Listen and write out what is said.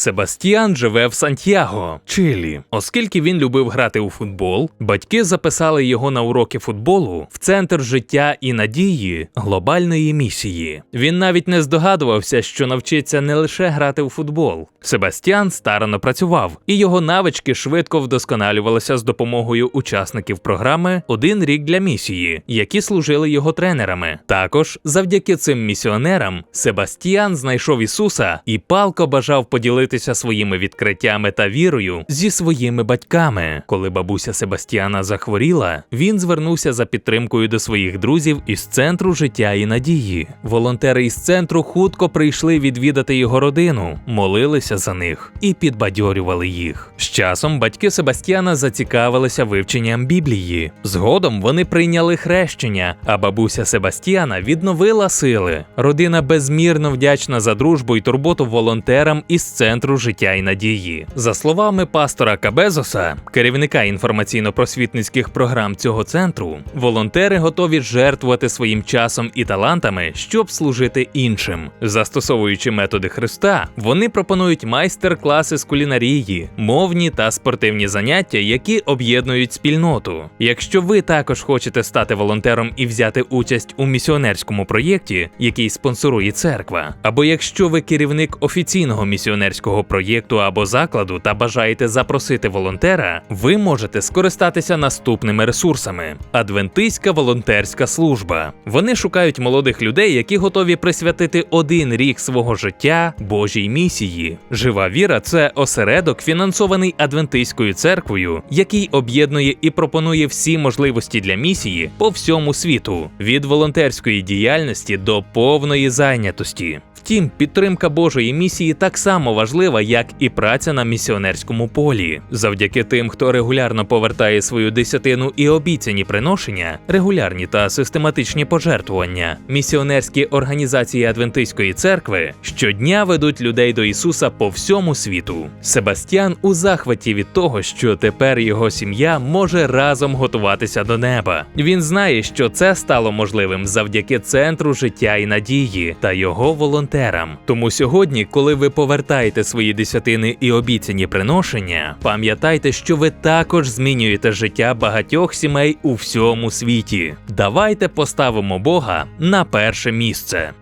Себастьян живе в Сантьяго, Чилі. Оскільки він любив грати у футбол, батьки записали його на уроки футболу в центр життя і надії глобальної місії. Він навіть не здогадувався, що навчиться не лише грати у футбол. Себастьян старано працював, і його навички швидко вдосконалювалися з допомогою учасників програми Один рік для місії, які служили його тренерами. Також завдяки цим місіонерам Себастьян знайшов Ісуса і палко бажав поділитися своїми відкриттями та вірою зі своїми батьками. Коли бабуся Себастьяна захворіла, він звернувся за підтримкою до своїх друзів із центру життя і надії. Волонтери із центру хутко прийшли відвідати його родину, молилися за них і підбадьорювали їх. З часом батьки Себастьяна зацікавилися вивченням Біблії. Згодом вони прийняли хрещення, а бабуся Себастьяна відновила сили. Родина безмірно вдячна за дружбу і турботу волонтерам із центру життя і надії. За словами пастора Кабезоса, керівника інформаційно-просвітницьких програм цього центру, волонтери готові жертвувати своїм часом і талантами, щоб служити іншим. Застосовуючи методи Христа, вони пропонують майстер-класи з кулінарії, мовні та спортивні заняття, які об'єднують спільноту. Якщо ви також хочете стати волонтером і взяти участь у місіонерському проєкті, який спонсорує церква, або якщо ви керівник офіційного місіонерського проєкту або закладу та бажаєте запросити волонтера, ви можете скористатися наступними ресурсами: Адвентистська волонтерська служба. Вони шукають молодих людей, які готові присвятити один рік свого життя Божій місії. Жива віра це осередок, фінансований Адвентистською церквою, який об'єднує і пропонує всі можливості для місії по всьому світу, від волонтерської діяльності до повної зайнятості. Втім, підтримка Божої місії так само важлива, як і праця на місіонерському полі. Завдяки тим, хто регулярно повертає свою десятину і обіцяні приношення, регулярні та систематичні пожертвування, місіонерські організації Адвентистської церкви щодня ведуть людей до Ісуса по всьому світу. Себастьян у захваті від того, що тепер його сім'я може разом готуватися до неба. Він знає, що це стало можливим завдяки центру життя і надії та його волонтерам. Тому сьогодні, коли ви повертаєте свої десятини і обіцяні приношення, пам'ятайте, що ви також змінюєте життя багатьох сімей у всьому світі. Давайте поставимо Бога на перше місце.